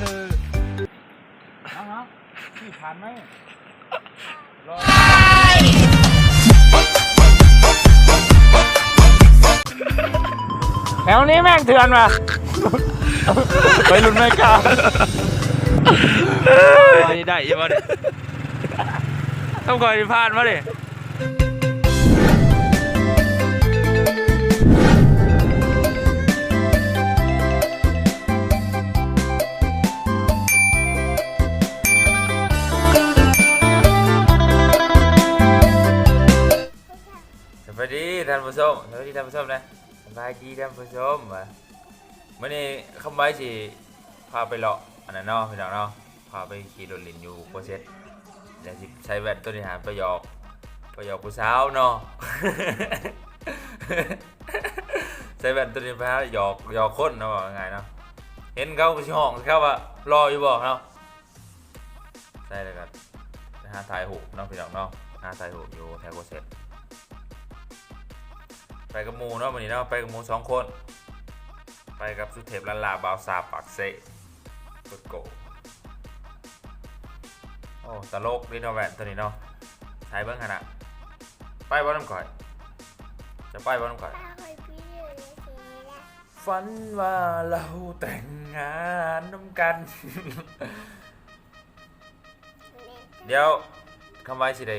คือเอาฮะพี่ผ่านไหมรอแถวนี้แม่งเถื่อนว่ะไปรุ่นไม่กล้าวันนี้ได้ยังวะเนี่ยต้องคอยพลาดมาดิ ท่านผู้ชมสวัสดีท่านผู้ชมนะสบายดีท่านผู้ชมวะมื่อนี้คำไว้สิพาไปเลาะอันนั้นเนาะพี่น้องเนาะพาไปขี่รถลินอยู่โปรเซสเดี๋ยวสิใช้แว่นตัวนี้หาประหยอกประหยอกผู้สาวเนาะใช้แว่นตัวนี้ไปหาหยอกหยอกคนเนาะว่าไงเนาะเห็นเขาก็ชิห้องเขาว่ารออยู่บ่เนาะใช่เลยครับหาถ่ายหูเนาะพี่น้องเนาะหาถ่ายหูอยู่แถวโปรเซส ไปกับหมูเนาะวันนี้เนาะไปกับหมูสองคน ไปกับสุเทพลันลาบาวซาปักเซกดโกโอ้ตลกดีเนาะแหวนตัวนี้เนาะใช้เบิ้งขนาดไปบ้านน้ำก่อย จะไปบ้านน้ำก่อยฝันว่าเราแต่งงานน้ำกัน เดี๋ยวคำไว้สิได้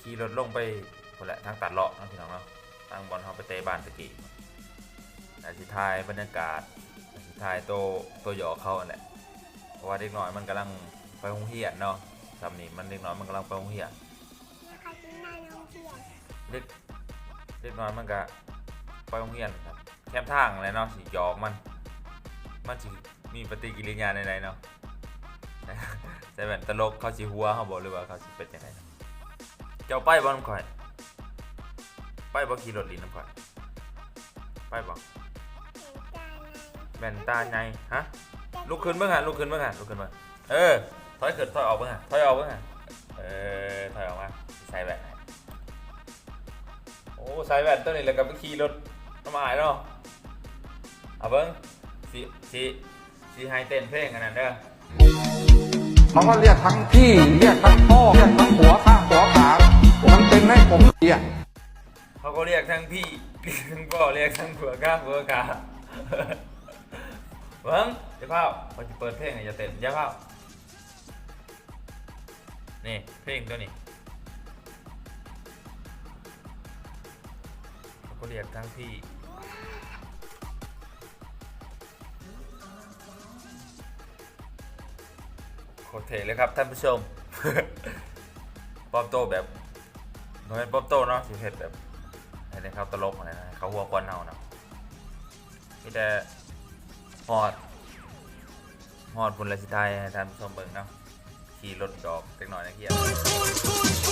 ขี่รถลงไปคนแหละทางตัดเลาะเนาะพี่น้องเนาะ ตั้งบอลเขาไปเตะบ้านตะกี้อาสิทายบรรยากาศอาสิทายโตโตหยอเขาอันแหละเพราะว่าเด็กน้อยมันกำลังไปโรงเรียนเนาะสำนี่มันเด็กน้อยมันกำลังไปโรงเรียนเด็กเด็กน้อยมันก็ไปโรงเรียนครับแคมทางอะไรเนาะสิหยอกมัน มันสิมีปฏิกิริยาในใดๆเนาะแต่แบบตลกเขาสิหัวเขาบอกเลยว่าเขาสิเป็นยังไงเนาะเจ้าไปบอลข่อย ไปบ่ขี่รถลินน้ำข่อยไปบ่แว่นตาไงฮะลุกขึ้นเบิ่งฮะลุกขึ้นเบิ่งฮะลุกขึ้นเบิ่งเออถอยขึ้นถอยออกเบิ่งฮะถอยออกเบิ่งฮะเออถอยออกมาใส่แว่นโอ้ใส่แว่นตัวนี้แล้วก็ไปขี่รถน้ำอายเนาะเอาเบิ่งสิสิสิให้เต้นเพลงอันนั้นเด้อเขาก็เรียกทั้งพี่เรียกทั้งพ่อเรียกทั้งหัวข้างหัวขามันเป็นให้ผมเรียก ก็เรียกทั้งพี่ทั้งพ่อเรียกทั้งผัวก้าผัวกาเบิ้งเจ้าเผาเขาจะเปิดเพลงให้จะเต้นเจ้าเผานี่เพลงตัวนี้เขาก็เรียกทั้งพี่โคตรเท่เลยครับท่านผู้ชม ป๊อปโตแบบนเป็นป๊อปโตเนาะสิเผ็ดแบบ ให้เขาตลกอะไรนะเขาหัวควันเอาเนาะมีแต่หอดหอดบุญราชิไทยให้ท่านผู้ชมเบิ่งเนาะขี่รถดอกเล็กน้อยนะเฮียเ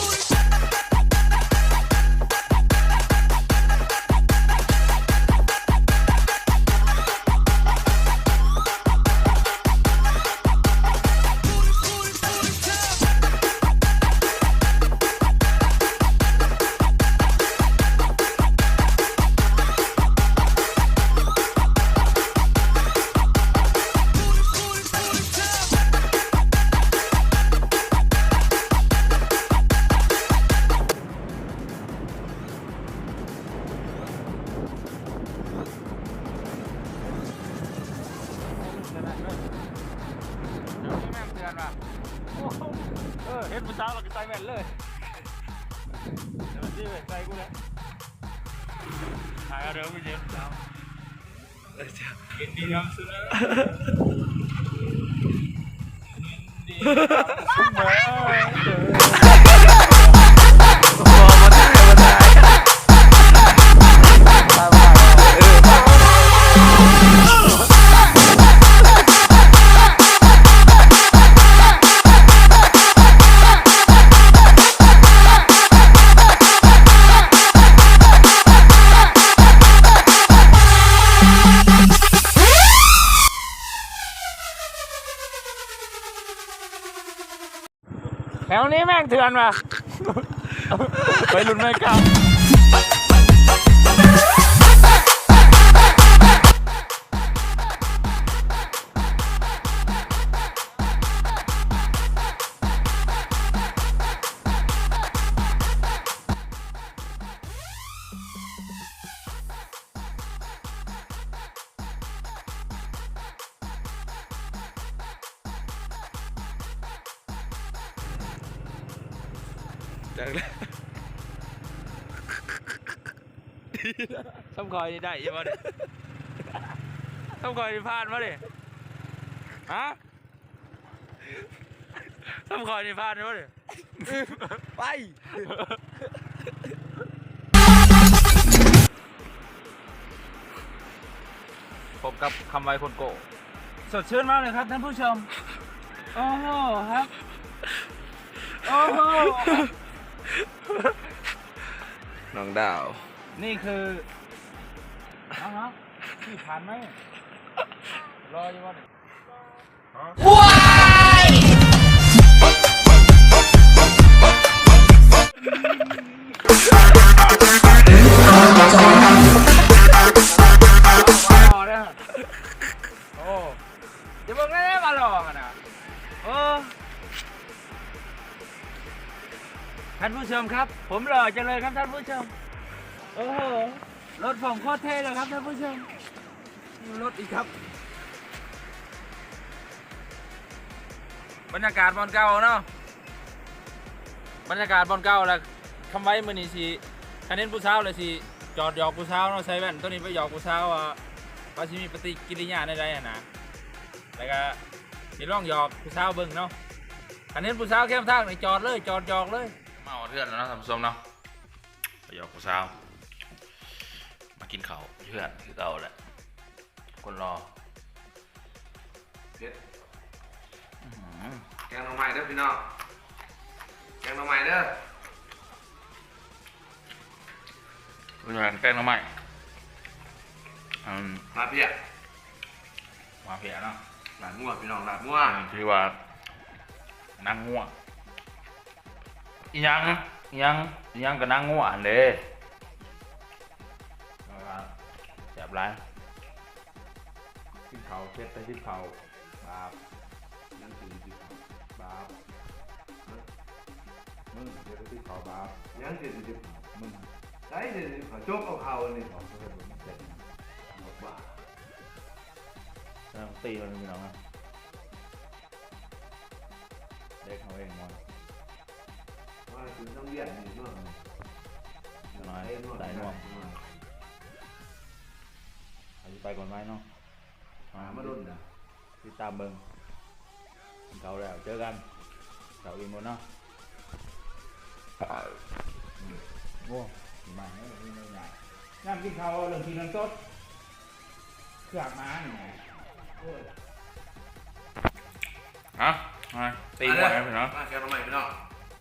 ช้าเราก็ใส่แว่นเลยเดี๋ยวมันสิเว่นใส่กูแล้วถ่ายเอาเดี๋ยวไม่เจ็บสาเออจ้ะกินดีครับสุดแล้วดีครั แถวนี้แม่งเถื่อนว่ะไปรุ่นไม่กล้า จากแล้วทำคอยนี่ได้ยังวะเนี่ยทำคอยนี่ผ่านมาดิฮะทำคอยนี่ผ่านมาดิไป พบกับคำไว้คนโกสดชื่นมากเลยครับท่านผู้ชม โอ้โหครับ โอ้โห น้องดาว นี่คือเอาเนาะที่ผ่านไหมรออยู่วะเนี่ยรอเนี่ยโอ้จะบอกได้มาหลอกอะนะโอ้ ท่านผู้ชมครับ ผมหล่อจังเลยครับท่านผู้ชมโอ้โหรถผมโคตรเท่เลยครับท่านผู้ชมดูรถอีกครับ บรรยากาศบอลเก่าเนาะบรรยากาศบอลเก่าแล้วคำไว้มือนี่สิคะแนนผู้สาเลยสิจอดหยอกผู้สาเนาะใส่แว่นตัวนี้ไปหยอกผู้สาวว่าว่าสิมีปฏิกิริยาในใดๆอะนะแล้วก็สิลองหยอกผู้สาเบิ่งเนาะคะแนนผู้สาเข้มทางนี่จอดเลยจอดหยอกเลย มาเอาเทือนแล้วเนาะท่านผู้ชมเนาะไปหยอกผู้สาวมากินข้าวเพื่อนคือเก่าแหละคนรอเพชรแกงหน่อไม้เด้อพี่น้องแกงหน่อไม้เด้อเป็นแบบแกล้งน้ำใหม่อืมลาบเพียมาเพียเนาะลาบงัวพี่น้องลาบงัวที่ว่านั่งง่วงอิห ยังยังยังก็นั่งง่วงเลยแซ่บไรกินเขาวเช็ดไปกินเขาบาปนั่งกินกินบาปมึงเดี๋ยวไปกินเขาบาปยังกินกินมึงได้เดี๋ยวขอโจ๊กเอาเขานี่ของเพื่อนเสร็จบอกว่าตีมันมีน้องเด็กเขาเองมั้ง นว่าถึงต้องเรียนนี่ด้วยน้อยได้น่วงอาจจะไปก่อนไหมเนาะหามาดุนนะติดตามเบิงเขาแล้วเจอกันเขาอีกหมดเนาะง่วงมาให้ไม่ไม่ใหญ่น้ำกินข้าวเรื่องกินน้ำสดเครื่องมาเนี่ยฮะตีหัวไงพี่เนาะมาแกงหน่อไม้พี่น้อง